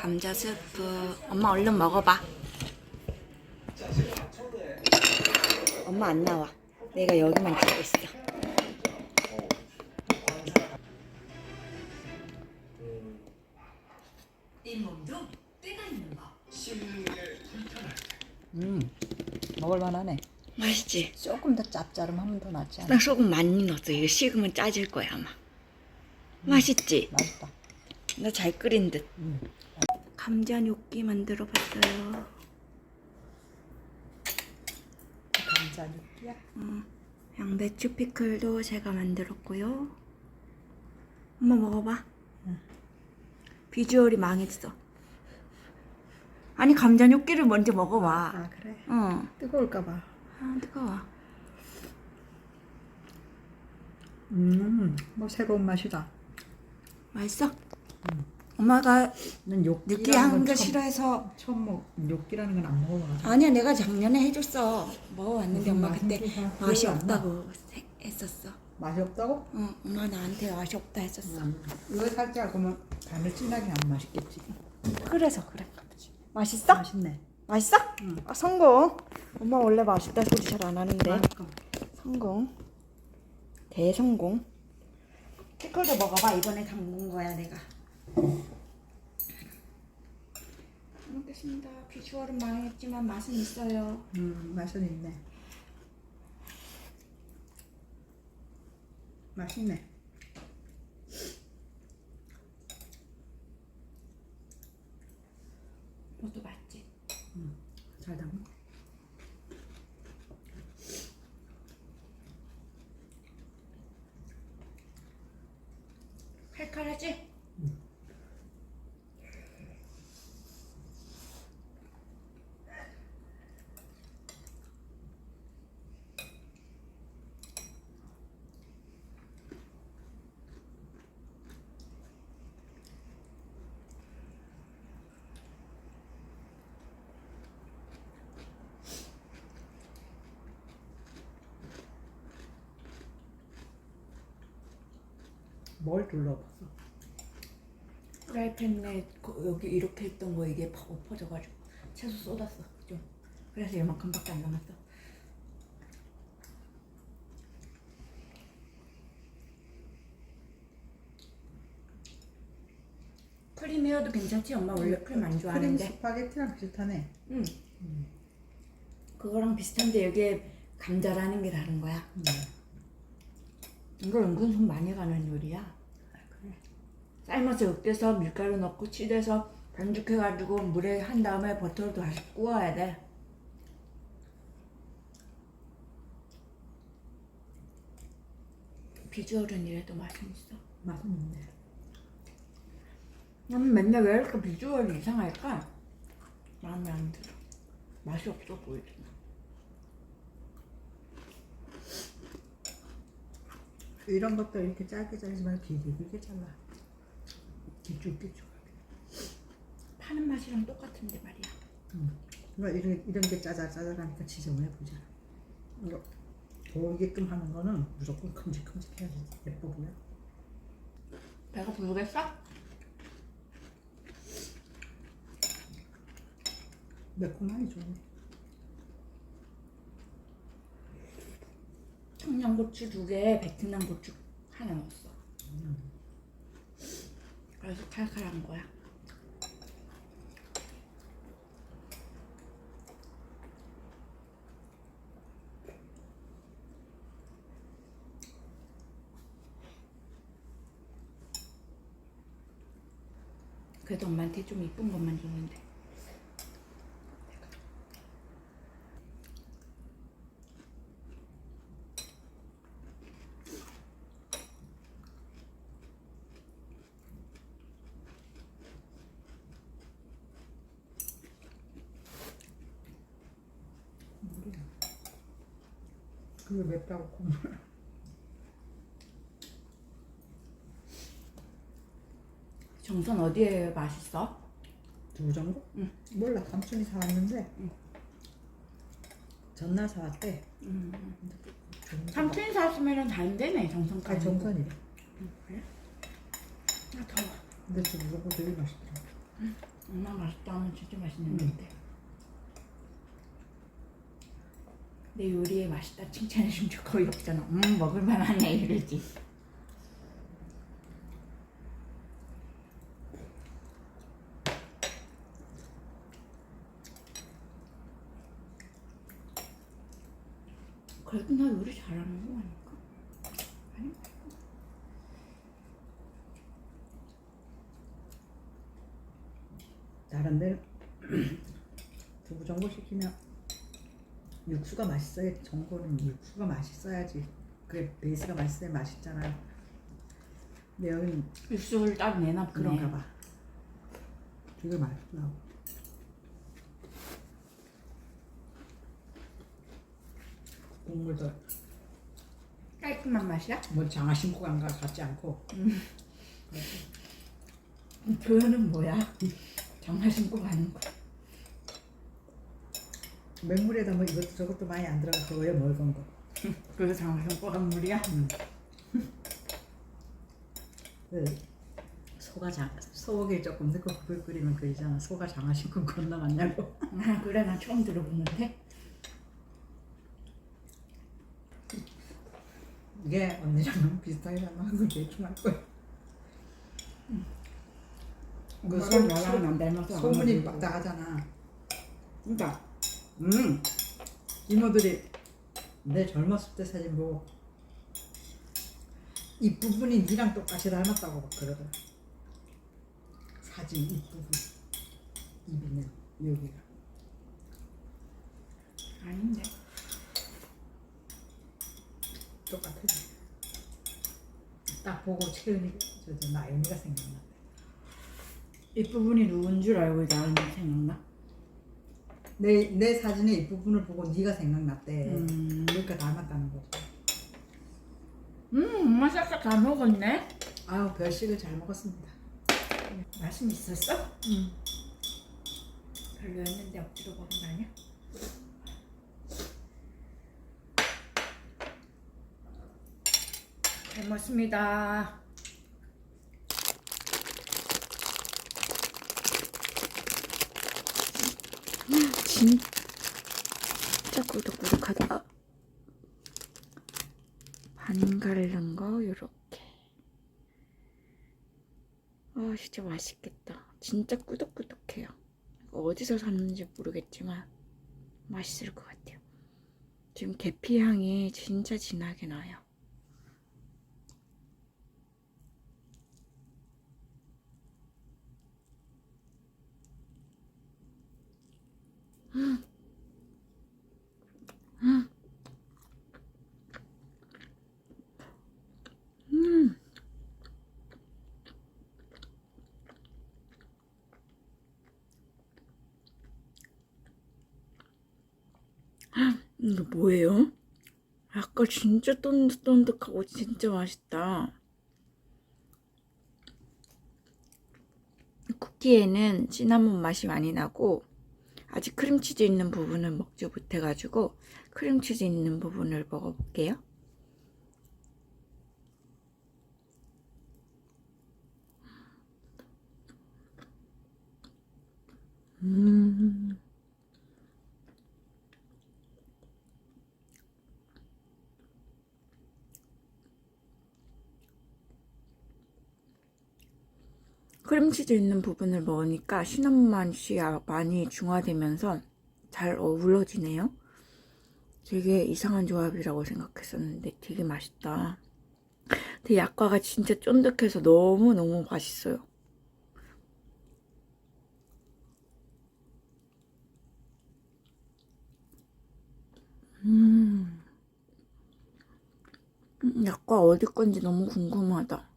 감자 스프. 엄마 얼른 먹어봐. 엄마 안 나와. 내가 여기만 찍고 있어. 음, 먹을만하네. 맛있지? 조금 더 짭짤하면 더 낫지 않아? 나 소금 많이 넣었어. 이거 식으면 짜질 거야 아마. 맛있지? 맛있다. 나 잘 끓인 듯. 음. 감자 뇨끼 만들어 봤어요. 감자 육기야. 양배추 피클도 제가 만들었고요. 엄마 먹어봐. 비주얼이 망했어. 아니 감자 뇨끼를 먼저 먹어봐. 아 그래? 어. 뜨거울까봐. 아 뜨거워. 음, 뭐 새로운 맛이다. 맛있어? 엄마가 난 욕. 느끼한 거 싫어해서 처음 먹. 욕기라는 건 안 먹어봐가지고. 아니야 내가 작년에 해줬어. 먹어봤는데 엄마 그때 잘 맛이 기억이 안 나. 없다고 세- 했었어. 맛이 없다고? 어, 엄마 나한테 맛이 없다 했었어. 음. 이거 살짝 그러면 간을 진하게 하면 맛있겠지. 그래서 보지. 맛있어? 맛있네. 맛있어? 응. 아, 성공. 엄마 원래 맛있다 소리 잘 안 하는데. 맛있어. 성공. 대성공. 피클도 먹어봐. 이번에 담근 거야 내가. 잘 먹겠습니다. 비주얼은 망했지만 맛은 있어요. 음, 맛은 있네. 맛있네. 이것도 맛있지. 잘 담아. 칼칼하지? 뭘 둘러봤어? 프라이팬에 거- 여기 이렇게 있던 거 이게 팍 엎어져가지고 채소 쏟았어 좀. 그래서 이만큼밖에 안 남았어. 크림이어도 괜찮지? 엄마 원래 크림 안 크림 좋아하는데. 스파게티랑 비슷하네. 응. 그거랑 비슷한데 여기에 감자라는 게 다른 거야. 음. 이거 은근 손 많이 가는 요리야. 그래. 삶아서 으깨서 밀가루 넣고 치대서 반죽해가지고 물에 한 다음에 버터도 다시 구워야 돼. 비주얼은 이래도 맛은 있어. 맛은 있네. 나는 맨날 왜 이렇게 비주얼이 이상할까? 마음에 안 들어. 맛이 없어 보이잖아. 이런 것도 이렇게 짧게 자르지 말고 길게 길게 잘라. 길쭉길쭉하게. 파는 맛이랑 똑같은데 말이야. 그러니까 이런, 이런 게 짜잘짜잘하니까 지저분해 보잖아. 이거 보이게끔 하는 거는 무조건 큼직큼직해야지 예뻐 보여. 배가 부르겠어? 매콤하니 좋네. 청양고추 두 개에 베트남 고추 하나 넣었어. 그래서 칼칼한 거야. 그래도 엄마한테 좀 이쁜 것만 줬는데. 그게 맵다고 콧물. 정선 어디에 맛있어? 두 정도? 응. 몰라 삼촌이 사왔는데 전날 사왔대. 음. 좋은 거 삼촌이 사왔으면 잘 되네 정성까지. 아니 정선이래. 그래? 아 더워. 근데 저 무조건 되게 맛있더라. 엄마 맛있다 하면 진짜 맛있는 건데. 내 요리에 맛있다 적 거의 없잖아. 음 먹을만하네 이러지. 그래도 나 요리 잘하는 거 아닐까? 아니 다른 데는 두부 전골 시키면 육수가 맛있어야 전골은 육수가 맛있어야지 그래 베이스가 맛있어야 맛있잖아 근데 여기는 육수를 딱 내놨네. 그런가 봐 되게 맛있더라고 국물도 깔끔한 맛이야? 뭐 장아 신고 간거 같지 않고 표현은 뭐야? 정말 신고 가는 거. 맹물에다 뭐 이것도 저것도 많이 안 들어가서 왜 먹은 거 그래서 신고 간 물이야? 그 소가 장 소고기 조금 넣고 국을 끓이면 그 있잖아 소가 장아 신고 건너갔냐고 아 그래 나 처음 들어보는데. 이게 언니랑 너무 비슷하게 닮아서 대충 할 거야 그 엄마랑 소- 나랑 안 닮아서 안 소문이 먹는 막. 나가잖아 그러니까 음. 이모들이 내 젊었을 때 사진 보고 이 부분이 니랑 똑같이 닮았다고 막 그러더라. 사진 이 부분. 입이는 여기가. 아닌데. 똑같아. 딱 보고 채은이 저저 나연이가 생각나 이 부분이 누군 줄 알고 나는 생각나? 내, 내 사진의 이 부분을 보고 네가 생각났대 음. 그러니까 닮았다는 거지 음 엄마 싹싹 다 먹었네. 아유 별식을 잘 먹었습니다 맛은 있었어? 음. 별로였는데 억지로 먹은 거 아니야? 잘 먹습니다. 진짜 꾸덕꾸덕하다. 반 갈른 거 요렇게. 아 진짜 맛있겠다. 진짜 꾸덕꾸덕해요. 어디서 샀는지 모르겠지만 맛있을 것 같아요. 지금 계피 향이 진짜 진하게 나요. 이거 뭐예요? 아까 진짜 쫀득쫀득하고 진짜 맛있다. 쿠키에는 시나몬 맛이 많이 나고 아직 크림치즈 있는 부분은 먹지 못해가지고 크림치즈 있는 부분을 먹어볼게요. 음. 크림치즈 있는 부분을 먹으니까 시나몬 맛이 아- 많이 중화되면서 잘 어우러지네요. 되게 이상한 조합이라고 생각했었는데 되게 맛있다. 근데 약과가 진짜 쫀득해서 너무너무 맛있어요. 음. 음, 약과 어디 건지 너무 궁금하다.